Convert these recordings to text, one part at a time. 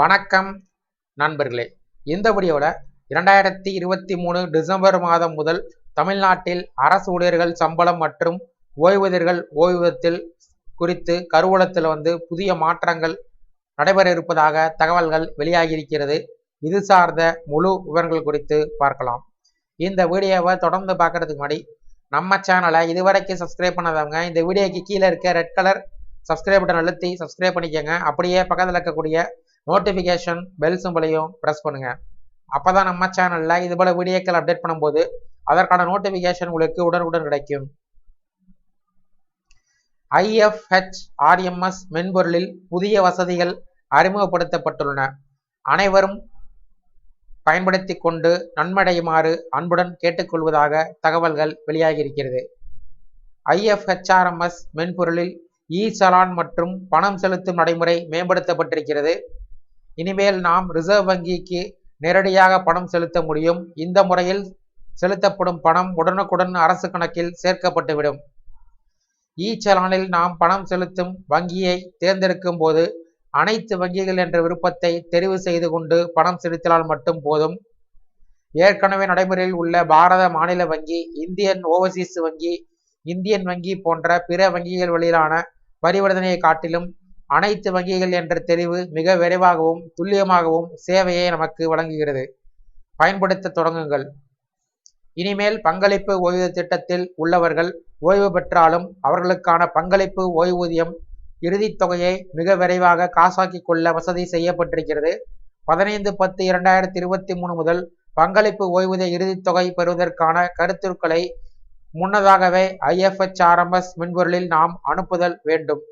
வணக்கம் நண்பர்களே. இந்த வீடியோவில் இரண்டாயிரத்தி இருபத்தி மூணு டிசம்பர் மாதம் முதல் தமிழ்நாட்டில் அரசு ஊழியர்கள் சம்பளம் மற்றும் ஓய்வூதியர்கள் ஓய்வூதியத்தில் குறித்து கருவூலத்தில் வந்து புதிய மாற்றங்கள் நடைபெற இருப்பதாக தகவல்கள் வெளியாகியிருக்கிறது. இது சார்ந்த முழு விவரங்கள் குறித்து பார்க்கலாம். இந்த வீடியோவை தொடர்ந்து பார்க்கறதுக்கு முன்னாடி நம்ம சேனலை இதுவரைக்கும் சப்ஸ்கிரைப் பண்ணாதவங்க இந்த வீடியோக்கு கீழே இருக்க ரெட் கலர் சப்ஸ்கிரைப் பட்டன் அழுத்தி சப்ஸ்கிரைப் பண்ணிக்கோங்க. அப்படியே பக்கத்தில் இருக்கக்கூடிய நோட்டிஃபிகேஷன் பெல் சிம்பிளையும் ப்ரெஸ் பண்ணுங்க. அப்போ தான் நம்ம சேனலில் இது போல் வீடியோக்கள் அப்டேட் பண்ணும்போது அதற்கான நோட்டிஃபிகேஷன் உங்களுக்கு உடனுக்குடன் கிடைக்கும். ஐஎஃப்ஹெச் ஆர்எம்எஸ் மென்பொருளில் புதிய வசதிகள் அறிமுகப்படுத்தப்பட்டுள்ளன. அனைவரும் பயன்படுத்தி கொண்டு நன்மடையுமாறு அன்புடன் கேட்டுக்கொள்வதாக தகவல்கள் வெளியாகியிருக்கிறது. ஐஎஃப்ஹெச்ஆர்எம்எஸ் மென்பொருளில் இ சலான் மற்றும் பணம் செலுத்தும் நடைமுறை மேம்படுத்தப்பட்டிருக்கிறது. இனிமேல் நாம் ரிசர்வ் வங்கிக்கு நேரடியாக பணம் செலுத்த முடியும். இந்த முறையில் செலுத்தப்படும் பணம் உடனுக்குடன் அரசு கணக்கில் சேர்க்கப்பட்டுவிடும். இ சலானில் நாம் பணம் செலுத்தும் வங்கியை தேர்ந்தெடுக்கும் போது அனைத்து வங்கிகள் என்ற விருப்பத்தை தெரிவு செய்து கொண்டு பணம் செலுத்தினால் மட்டும் போதும். ஏற்கனவே நடைமுறையில் உள்ள பாரத மாநில வங்கி இந்தியன் ஓவர்சீஸ் வங்கி இந்தியன் வங்கி போன்ற பிற வங்கிகள் வழியிலான பரிவர்த்தனையை காட்டிலும் அனைத்து வங்கிகள் என்ற தெரிவு மிக விரைவாகவும் துல்லியமாகவும் சேவையை நமக்கு வழங்குகிறது. பயன்படுத்த தொடங்குங்கள். இனிமேல் பங்களிப்பு ஓய்வு திட்டத்தில் உள்ளவர்கள் ஓய்வு பெற்றாலும் அவர்களுக்கான பங்களிப்பு ஓய்வூதியம் இறுதித் தொகையை மிக விரைவாக காசாக்கிக் கொள்ள வசதி செய்யப்பட்டிருக்கிறது. பதினைந்து பத்து இரண்டாயிரத்தி இருபத்தி மூணு முதல் பங்களிப்பு ஓய்வூதிய இறுதித் தொகை பெறுவதற்கான கருத்துருக்களை முன்னதாகவே ஐஎஃப்ஹெச்ஆர்எம்எஸ் மென்பொருளில் நாம் அனுப்புதல் வேண்டும்.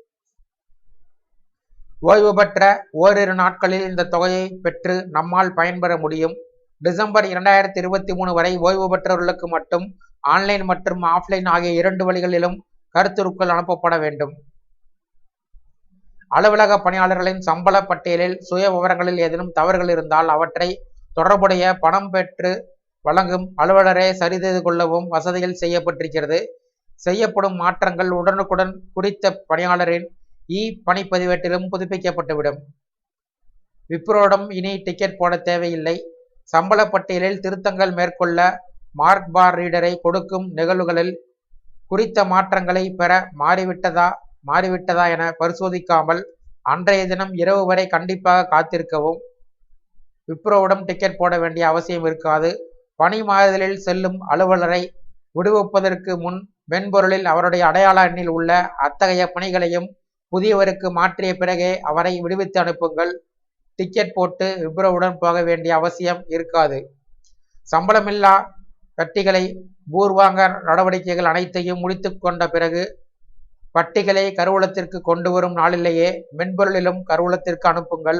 ஓய்வு பெற்ற ஓரிரு நாட்களில் இந்த தொகையை பெற்று நம்மால் பயன்பெற முடியும். டிசம்பர் இரண்டாயிரத்தி இருபத்தி மூணு வரை ஓய்வு பெற்றவர்களுக்கு மட்டும் ஆன்லைன் மற்றும் ஆஃப்லைன் ஆகிய இரண்டு வழிகளிலும் கருத்துருக்கள் அனுப்பப்பட வேண்டும். அலுவலக பணியாளர்களின் சம்பள பட்டியலில் சுய விவரங்களில் ஏதேனும் தவறுகள் இருந்தால் அவற்றை தொடர்புடைய பணம் பெற்று வழங்கும் அலுவலரே சரிதெய்து கொள்ளவும் வசதிகள் செய்யப்பட்டிருக்கிறது. செய்யப்படும் மாற்றங்கள் உடனுக்குடன் குறித்த பணியாளரின் இ பணிப்பதிவேட்டிலும் புதுப்பிக்கப்பட்டுவிடும். விப்ரோடம் இனி டிக்கெட் போட தேவையில்லை. சம்பள பட்டியலில் திருத்தங்கள் மேற்கொள்ள மார்க் பார் ரீடரை கொடுக்கும் நிகழ்வுகளில் குறித்த மாற்றங்களை பெற மாறிவிட்டதா மாறிவிட்டதா என பரிசோதிக்காமல் அன்றைய தினம் இரவு வரை கண்டிப்பாக காத்திருக்கவும். விப்ரோவிடம் டிக்கெட் போட வேண்டிய அவசியம் இருக்காது. பணி மாறுதலில் செல்லும் அலுவலரை விடுவிப்பதற்கு முன் மென்பொருளில் அவருடைய அடையாள எண்ணில் உள்ள அத்தகைய பணிகளையும் புதியவருக்கு மாற்றிய பிறகே அவரை விடுவித்து அனுப்புங்கள். டிக்கெட் போட்டு விப்ரோவுடன் போக வேண்டிய அவசியம் இருக்காது. சம்பளமில்லா பட்டிகளை பூர்வாங்க நடவடிக்கைகள் அனைத்தையும் முடித்து கொண்ட பிறகு பட்டிகளை கருவூலத்திற்கு கொண்டு வரும் நாளிலேயே மென்பொருளிலும் கருவூலத்திற்கு அனுப்புங்கள்.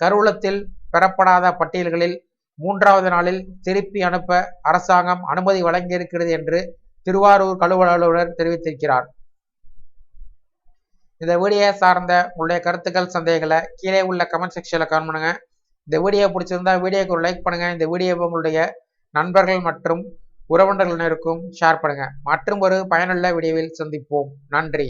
கருவூலத்தில் பெறப்படாத பட்டியல்களில் மூன்றாவது நாளில் திருப்பி அனுப்ப அரசாங்கம் அனுமதி வழங்கியிருக்கிறது என்று திருவாரூர் கழுவலர் தெரிவித்திருக்கிறார். இந்த வீடியோ சார்ந்த உங்களுடைய கருத்துக்கள் சந்தேகங்களை கீழே உள்ள கமெண்ட் செக்ஷனில் கமெண்ட் பண்ணுங்க. இந்த வீடியோ பிடிச்சிருந்தா வீடியோக்கு ஒரு லைக் பண்ணுங்க. இந்த வீடியோவை உங்களுடைய நண்பர்கள் மற்றும் உறவினர்களினருக்கும் ஷேர் பண்ணுங்க. மற்றும் ஒரு பயனுள்ள வீடியோவில் சந்திப்போம். நன்றி.